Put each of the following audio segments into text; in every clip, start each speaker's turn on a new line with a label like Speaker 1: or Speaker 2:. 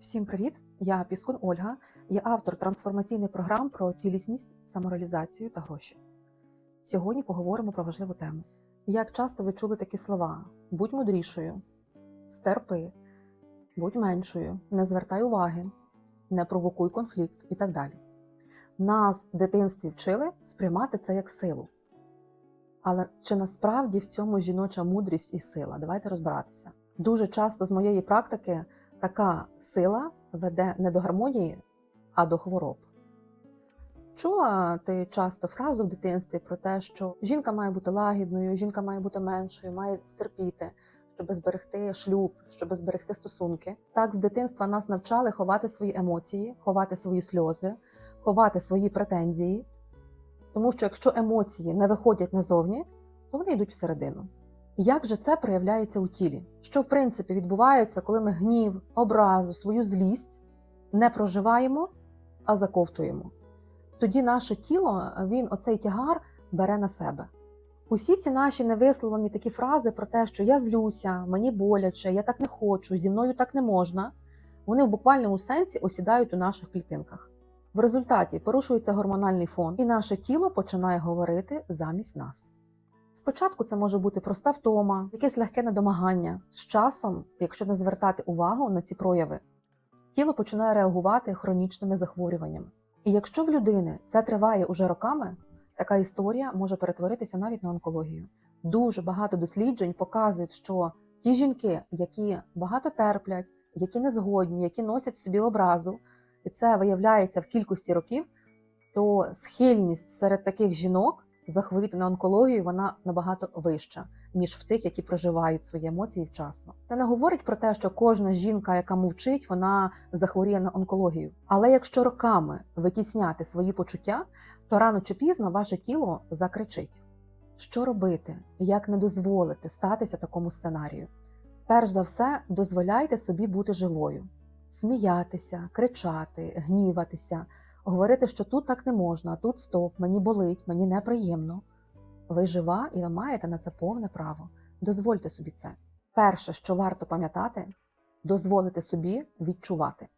Speaker 1: Всім привіт! Я Піскун Ольга, є автор трансформаційних програм про цілісність, самореалізацію та гроші. Сьогодні поговоримо про важливу тему. Як часто ви чули такі слова: будь мудрішою, стерпи, будь меншою, не звертай уваги, не провокуй конфлікт і так далі. Нас в дитинстві вчили сприймати це як силу. Але чи насправді в цьому жіноча мудрість і сила? Давайте розбиратися. Дуже часто з моєї практики така сила веде не до гармонії, а до хвороб. Чула ти часто фразу в дитинстві про те, що жінка має бути лагідною, жінка має бути меншою, має стерпіти, щоб зберегти шлюб, щоб зберегти стосунки. Так з дитинства нас навчали ховати свої емоції, ховати свої сльози, ховати свої претензії. Тому що якщо емоції не виходять назовні, то вони йдуть всередину. Як же це проявляється у тілі? Що в принципі відбувається, коли ми гнів, образу, свою злість не проживаємо, а заковтуємо? Тоді наше тіло, він оцей тягар бере на себе. Усі ці наші невисловлені такі фрази про те, що я злюся, мені боляче, я так не хочу, зі мною так не можна, вони в буквальному сенсі осідають у наших клітинках. В результаті порушується гормональний фон, і наше тіло починає говорити замість нас. Спочатку це може бути проста втома, якесь легке недомагання. З часом, якщо не звертати увагу на ці прояви, тіло починає реагувати хронічними захворюваннями. І якщо в людини це триває уже роками, така історія може перетворитися навіть на онкологію. Дуже багато досліджень показують, що ті жінки, які багато терплять, які не згодні, які носять собі образу, і це виявляється в кількості років, то схильність серед таких жінок захворіти на онкологію вона набагато вища, ніж в тих, які проживають свої емоції вчасно. Це не говорить про те, що кожна жінка, яка мовчить, вона захворіє на онкологію. Але якщо роками витісняти свої почуття, то рано чи пізно ваше тіло закричить. Що робити, як не дозволити статися такому сценарію? Перш за все, дозволяйте собі бути живою, сміятися, кричати, гніватися, говорити, що тут так не можна, тут стоп, мені болить, мені неприємно. Ви жива і ви маєте на це повне право. Дозвольте собі це. Перше, що варто пам'ятати, дозволити собі відчувати.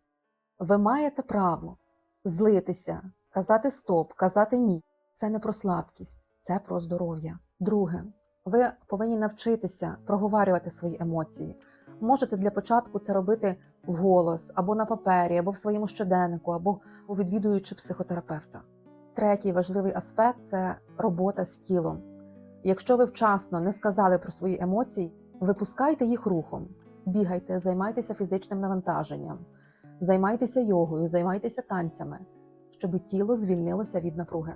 Speaker 1: Ви маєте право злитися, казати стоп, казати ні. Це не про слабкість, це про здоров'я. Друге, ви повинні навчитися проговорювати свої емоції. Можете для початку це робити вголос, або на папері, або в своєму щоденнику, або у відвідуючи психотерапевта. Третій важливий аспект це робота з тілом. Якщо ви вчасно не сказали про свої емоції, випускайте їх рухом, бігайте, займайтеся фізичним навантаженням, займайтеся йогою, займайтеся танцями, щоб тіло звільнилося від напруги.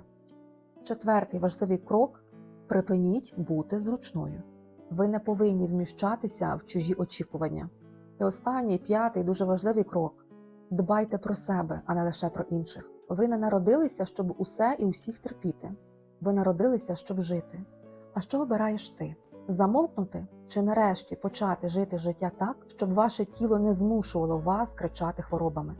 Speaker 1: Четвертий важливий крок припиніть бути зручною. Ви не повинні вміщатися в чужі очікування. І останній п'ятий дуже важливий крок: дбайте про себе, а не лише про інших. Ви не народилися, щоб усе і усіх терпіти. Ви народилися, щоб жити. А що обираєш ти? Замовкнути чи нарешті почати жити життя так, щоб ваше тіло не змушувало вас кричати хворобами?